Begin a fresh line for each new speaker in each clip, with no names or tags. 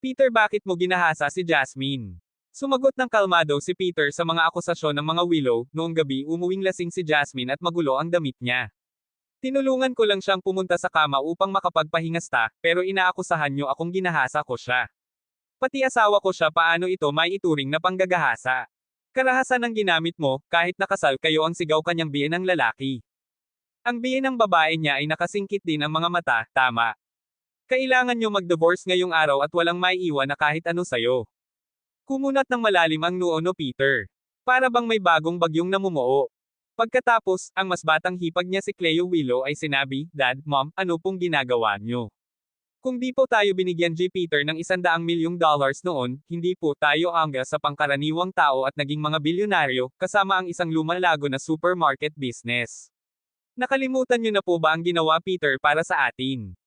Peter bakit mo ginahasa si Jasmine? Sumagot ng kalmado si Peter sa mga akusasyon ng mga Willow, noong gabi umuwing lasing si Jasmine at magulo ang damit niya. Tinulungan ko lang siyang pumunta sa kama upang makapagpahingasta, pero inaakusahan niyo akong ginahasa ko siya. Pati asawa ko siya paano ito may ituring na panggagahasa. Karahasan ang ginamit mo, kahit nakasal kayo ang sigaw kanyang biye ng lalaki. Ang biye ng babae niya ay nakasingkit din ang mga mata, tama. Kailangan nyo mag-divorce ngayong araw at walang maiiwan na kahit ano sayo. Kumunat ng malalim ang noo no Peter. Para bang may bagong bagyong namumuo. Pagkatapos, ang mas batang hipag niya si Cleo Willow ay sinabi, Dad, Mom, ano pong ginagawa nyo? Kung di po tayo binigyan J. Peter ng isandaang milyong dollars noon, hindi po tayo angga sa pangkaraniwang tao at naging mga bilyonaryo, kasama ang isang lumalago na supermarket business. Nakalimutan niyo na po ba ang ginawa Peter para sa atin?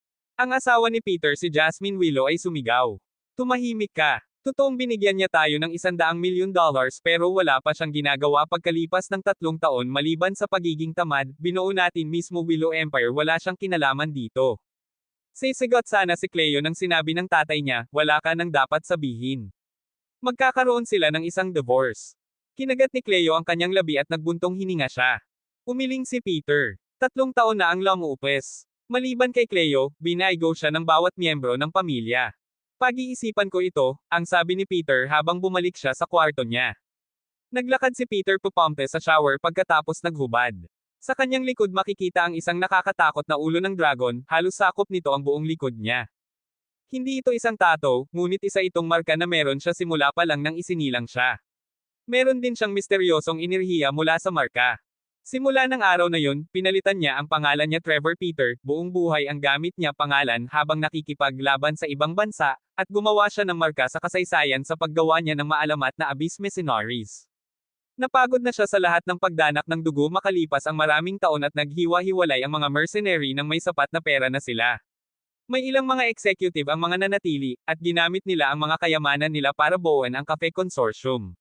Ang asawa ni Peter si Jasmine Willow ay sumigaw. Tumahimik ka. Totoong binigyan niya tayo ng isandaang milyon dollars pero wala pa siyang ginagawa pagkalipas ng tatlong taon maliban sa pagiging tamad, binuo natin mismo Willow Empire wala siyang kinalaman dito. Sisigot sana si Cleo nang sinabi ng tatay niya, wala ka nang dapat sabihin. Magkakaroon sila ng isang divorce. Kinagat ni Cleo ang kanyang labi at nagbuntong hininga siya. Umiling si Peter. Tatlong taon na ang lamupes. Maliban kay Cleo, binaigo siya ng bawat miyembro ng pamilya. Pag-iisipan ko ito, ang sabi ni Peter habang bumalik siya sa kwarto niya. Naglakad si Peter pupampe sa shower pagkatapos naghubad. Sa kanyang likod makikita ang isang nakakatakot na ulo ng dragon, halos sakop nito ang buong likod niya. Hindi ito isang tato, ngunit isa itong marka na meron siya simula pa lang nang isinilang siya. Meron din siyang misteryosong enerhiya mula sa marka. Simula ng araw na yun, pinalitan niya ang pangalan niya Trevor Peter, buong buhay ang gamit niya pangalan habang nakikipaglaban sa ibang bansa, at gumawa siya ng marka sa kasaysayan sa paggawa niya ng maalamat na abyss mercenaries. Napagod na siya sa lahat ng pagdanak ng dugo makalipas ang maraming taon at naghiwa-hiwalay ang mga mercenary ng may sapat na pera na sila. May ilang mga executive ang mga nanatili, at ginamit nila ang mga kayamanan nila para buuan ang Cafe Consortium.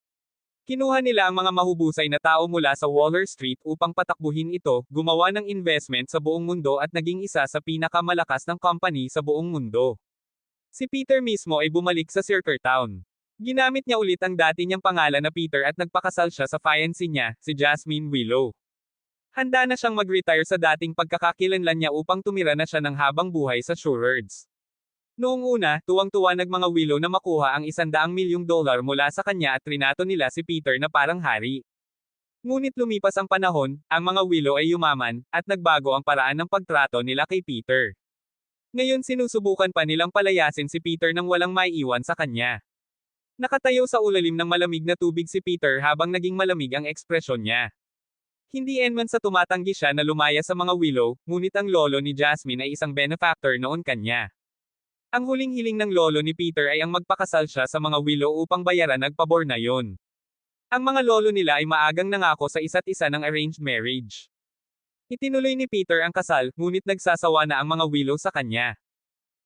Kinuha nila ang mga mahubusay na tao mula sa Waller Street upang patakbuhin ito, gumawa ng investment sa buong mundo at naging isa sa pinakamalakas ng company sa buong mundo. Si Peter mismo ay bumalik sa Circle Town. Ginamit niya ulit ang dati niyang pangalan na Peter at nagpakasal siya sa fiancé niya, si Jasmine Willow. Handa na siyang mag-retire sa dating pagkakakilanlan niya upang tumira na siya ng habang buhay sa Surewards. Noong una, tuwang-tuwa nag mga Willow na makuha ang isandaang milyong dolar mula sa kanya at trinato nila si Peter na parang hari. Ngunit lumipas ang panahon, ang mga Willow ay yumaman, at nagbago ang paraan ng pagtrato nila kay Peter. Ngayon sinusubukan pa nilang palayasin si Peter nang walang maiiwan sa kanya. Nakatayo sa ulalim ng malamig na tubig si Peter habang naging malamig ang ekspresyon niya. Hindi enman sa tumatanggi siya na lumaya sa mga Willow, ngunit ang lolo ni Jasmine ay isang benefactor noon kanya. Ang huling hiling ng lolo ni Peter ay ang magpakasal siya sa mga Willow upang bayaran nagpabor na yon. Ang mga lolo nila ay maagang nangako sa isa't isa ng arranged marriage. Itinuloy ni Peter ang kasal, ngunit nagsasawa na ang mga Willow sa kanya.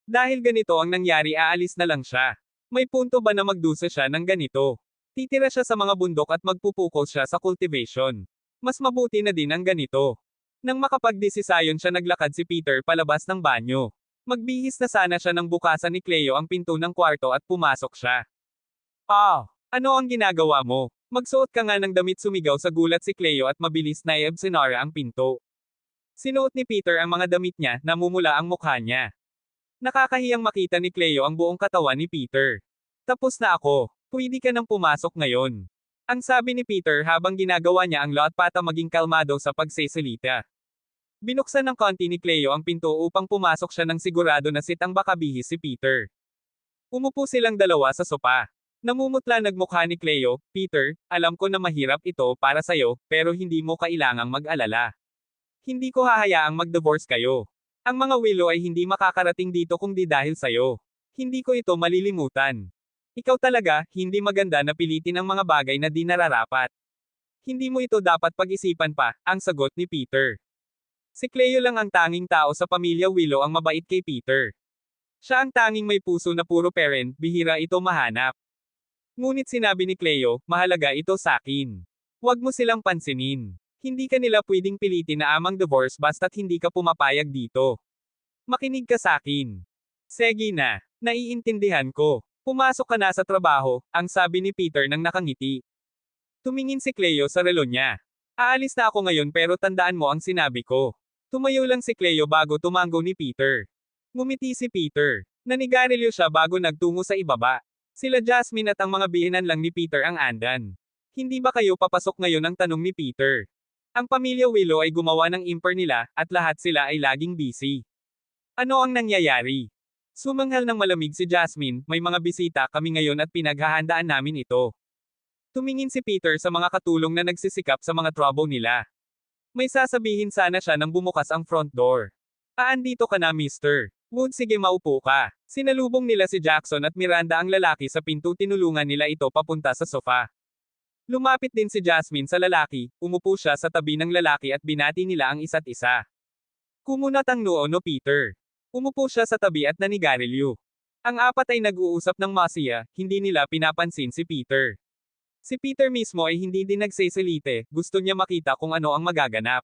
Dahil ganito ang nangyari aalis na lang siya. May punto ba na magdusa siya ng ganito? Titira siya sa mga bundok at magpupukol siya sa cultivation. Mas mabuti na din ang ganito. Nang makapagdesisayon siya naglakad si Peter palabas ng banyo. Magbihis na sana siya nang bukasan ni Cleo ang pinto ng kwarto at pumasok siya. Ah, ano ang ginagawa mo? Magsuot ka nga ng damit sumigaw sa gulat si Cleo at mabilis na iabsinara ang pinto. Sinuot ni Peter ang mga damit niya, namumula ang mukha niya. Nakakahiyang makita ni Cleo ang buong katawan ni Peter. Tapos na ako. Pwede ka nang pumasok ngayon. Ang sabi ni Peter habang ginagawa niya ang lot pata maging kalmado sa pagsesalita. Binuksan ng konti ni Cleo ang pinto upang pumasok siya ng sigurado na sitang baka bihis si Peter. Umupo silang dalawa sa sopa. Namumutla nagmukha ni Cleo, Peter, alam ko na mahirap ito para sayo, pero hindi mo kailangang mag-alala. Hindi ko hahayaang mag-divorce kayo. Ang mga Willow ay hindi makakarating dito kung di dahil sayo. Hindi ko ito malilimutan. Ikaw talaga, hindi maganda na pilitin ang mga bagay na di nararapat. Hindi mo ito dapat pag-isipan pa, ang sagot ni Peter. Si Cleo lang ang tanging tao sa pamilya Willow ang mabait kay Peter. Siya ang tanging may puso na puro parent, bihira ito mahanap. Ngunit sinabi ni Cleo, mahalaga ito sa akin. Huwag mo silang pansinin. Hindi ka nila pwedeng pilitin na amang divorce basta't hindi ka pumapayag dito. Makinig ka sa akin. Sige na, naiintindihan ko. Pumasok ka na sa trabaho, ang sabi ni Peter nang nakangiti. Tumingin si Cleo sa relo niya. Aalis na ako ngayon pero tandaan mo ang sinabi ko. Tumayo lang si Cleo bago tumango ni Peter. Ngumiti si Peter. Nanigarilyo siya bago nagtungo sa ibaba. Sila Jasmine at ang mga bihinan lang ni Peter ang andan. Hindi ba kayo papasok ngayon ang tanong ni Peter? Ang pamilya Willow ay gumawa ng imper nila, at lahat sila ay laging busy. Ano ang nangyayari? Sumanghal ng malamig si Jasmine, may mga bisita kami ngayon at pinaghahandaan namin ito. Tumingin si Peter sa mga katulong na nagsisikap sa mga trouble nila. May sasabihin sana siya nang bumukas ang front door. Aandito ka na mister. Wood sige maupo ka. Sinalubong nila si Jackson at Miranda ang lalaki sa pinto tinulungan nila ito papunta sa sofa. Lumapit din si Jasmine sa lalaki, umupo siya sa tabi ng lalaki at binati nila ang isa't isa. Kumunat ang noo no Peter. Umupo siya sa tabi at nanigarilyo. Ang apat ay nag-uusap ng masaya, hindi nila pinapansin si Peter. Si Peter mismo ay hindi din nagseselite, gusto niya makita kung ano ang magaganap.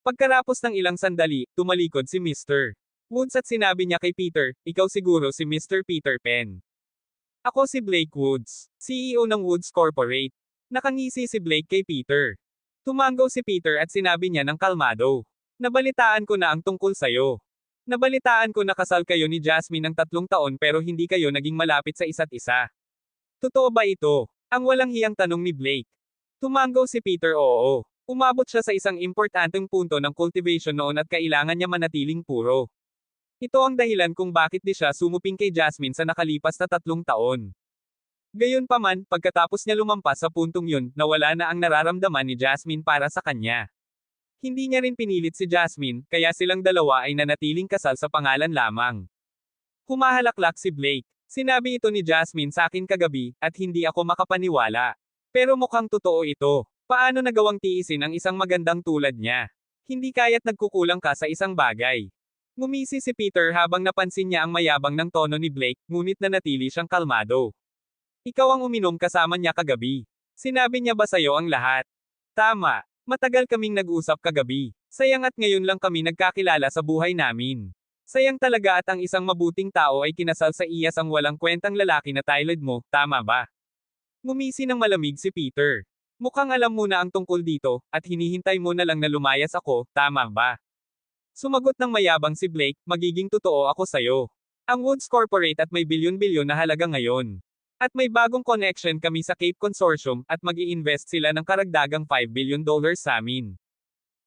Pagkarapos ng ilang sandali, tumalikod si Mr. Woods at sinabi niya kay Peter, ikaw siguro si Mr. Peter Pan. Ako si Blake Woods, CEO ng Woods Corporate. Nakangisi si Blake kay Peter. Tumango si Peter at sinabi niya ng kalmado. Nabalitaan ko na ang tungkol sayo. Nabalitaan ko na kasal kayo ni Jasmine ng tatlong taon pero hindi kayo naging malapit sa isa't isa. Totoo ba ito? Ang walang hiyang tanong ni Blake. Tumango si Peter oo. Umabot siya sa isang importanteng punto ng cultivation noon at kailangan niya manatiling puro. Ito ang dahilan kung bakit di siya sumuping kay Jasmine sa nakalipas na tatlong taon. Gayunpaman, pagkatapos niya lumampas sa puntong yun, nawala na ang nararamdaman ni Jasmine para sa kanya. Hindi niya rin pinilit si Jasmine, kaya silang dalawa ay nanatiling kasal sa pangalan lamang. Humahalaklak si Blake. Sinabi ito ni Jasmine sa akin kagabi, at hindi ako makapaniwala. Pero mukhang totoo ito. Paano nagawang tiisin ang isang magandang tulad niya? Hindi kaya't nagkukulang ka sa isang bagay. Ngumisi si Peter habang napansin niya ang mayabang ng tono ni Blake, ngunit nanatili siyang kalmado. Ikaw ang uminom kasama niya kagabi. Sinabi niya ba sa'yo ang lahat? Tama. Matagal kaming nag-usap kagabi. Sayang at ngayon lang kami nagkakilala sa buhay namin. Sayang talaga at ang isang mabuting tao ay kinasal sa iyas ang walang kwentang lalaki na tiled mo, tama ba? Ngumisi ng malamig si Peter. Mukhang alam mo na ang tungkol dito, at hinihintay mo na lang na lumayas ako, tama ba? Sumagot ng mayabang si Blake, magiging totoo ako sayo. Ang Woods Corporate at may bilyon-bilyon na halaga ngayon. At may bagong connection kami sa Cape Consortium, at mag invest sila ng karagdagang 5 billion dollars sa amin.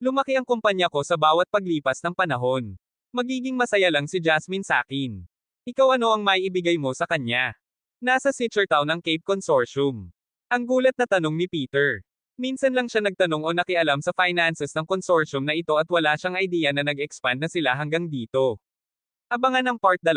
Lumaki ang kumpanya ko sa bawat paglipas ng panahon. Magiging masaya lang si Jasmine sa akin. Ikaw ano ang maibigay mo sa kanya? Nasa Town ng Cape Consortium. Ang gulat na tanong ni Peter. Minsan lang siya nagtanong o nakialam sa finances ng consortium na ito at wala siyang idea na nag-expand na sila hanggang dito. Abangan ang part 2.